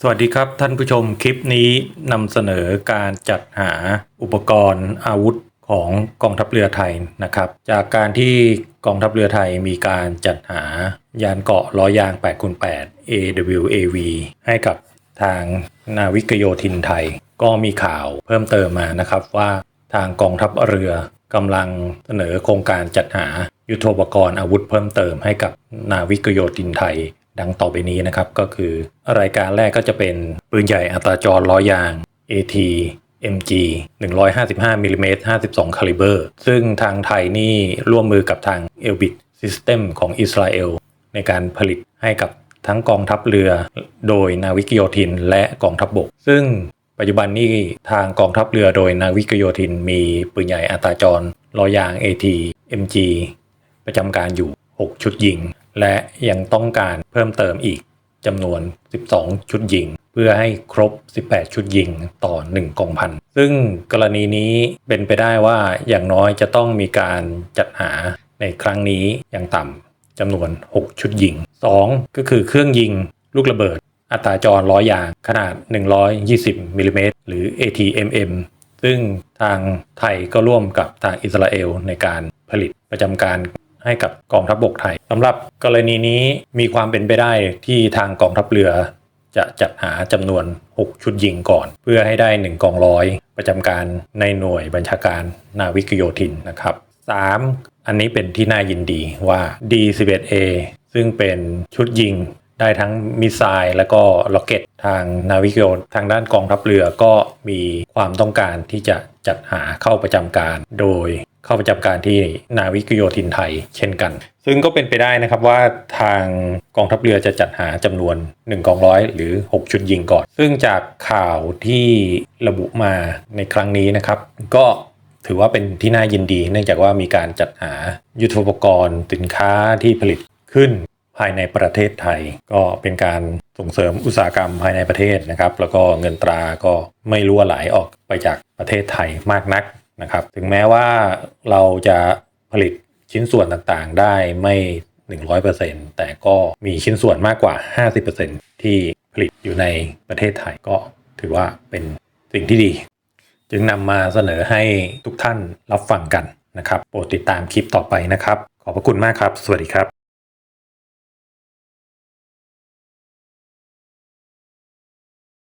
สวัสดีครับท่านผู้ชมคลิปนี้นำเสนอการจัดหาอุปกรณ์อาวุธของกองทัพเรือไทยนะครับ จากการที่กองทัพเรือไทยมีการจัดหายานเกราะล้อยาง8คูณ8 AWAV ให้กับทางนาวิกโยธินไทย ก็มีข่าวเพิ่มเติมมานะครับว่าทางกองทัพเรือกำลังเสนอโครงการจัดหายุทโธปกรณ์อาวุธเพิ่มเติมให้กับนาวิกโยธินไทย ดังต่อไปนี้นะครับก็คือ รายการแรกก็จะเป็นปืนใหญ่อัตราจรล้อยาง AT MG 155มิลลิเมตร52คาลิเบอร์ซึ่งทางไทยนี่ร่วมมือกับทาง Elbit System ของอิสราเอลในการผลิตให้กับทั้งกองทัพเรือโดยนาวิกโยธินและกองทัพบบก ซึ่งปัจจุบันนี้ทางกองทัพเรือโดยนาวิกโยธินมีปืนใหญ่อัตราจรล้อยาง AT MG ประจำการอยู่ 6 ชุดยิง และยังต้องการเพิ่มเติมอีกจำนวน 12 ชุดยิง เพื่อให้ครบ 18 ชุดยิงต่อ 1กองพัน ซึ่งกรณีนี้เป็นไปได้ว่าอย่างน้อยจะต้องมีการจัดหาในครั้งนี้อย่างต่ำจำนวน 6 ชุดยิง 2 ก็คือเครื่องยิงลูกระเบิด อัตราจรล้อยางขนาด 120มิลลิเมตรหรือ ATMM ซึ่งทางไทยก็ร่วมกับทางอิสราเอลในการผลิตประจำการ ให้กับกองทัพบบกไทยสำหรับกรณีนี้มีความเป็นไปได้ที่ทางกองทัพเรือ จะจัดหาจำนวน 6 ชุดยิงก่อน เพื่อให้ได้ 1 กองร้อย ประจำการในหน่วยบัญชาการนาวิกโยธินนะครับ 3. อันนี้เป็นที่น่ายินดีว่า D11A ซึ่งเป็นชุดยิง ได้ทั้งมิสไซล์และก็ล็อกเก็ตทางนาวิกโยทางด้านกองทัพเรือก็มีความต้องการที่จะจัดหาเข้าประจำการ โดยเข้าประจำการที่นาวิกโยธินไทยเช่นกัน ซึ่งก็เป็นไปได้นะครับว่าทางกองทัพเรือจะจัดหาจำนวน 1 กองร้อยหรือ 6 ชุดยิงก่อน ซึ่งจากข่าวที่ระบุมาในครั้งนี้นะครับ ก็ถือว่าเป็นที่น่ายินดี เนื่องจากว่ามีการจัดหายุทโธปกรณ์สินค้าที่ผลิตขึ้น ภายในประเทศไทย ก็เป็นการส่งเสริมอุตสาหกรรมภายในประเทศนะครับ แล้วก็เงินตราก็ไม่รั่วไหลออกไปจากประเทศไทยมากนักนะครับ ถึงแม้ว่าเราจะผลิตชิ้นส่วนต่างๆได้ไม่ 100%แต่ก็มีชิ้นส่วนมากกว่า 50%ที่ผลิตอยู่ในประเทศไทยก็ถือว่าเป็นสิ่งที่ดี จึงนำมาเสนอให้ทุกท่านรับฟังกันนะครับ โปรดติดตามคลิปต่อไปนะครับ ขอบพระคุณมากครับ สวัสดีครับ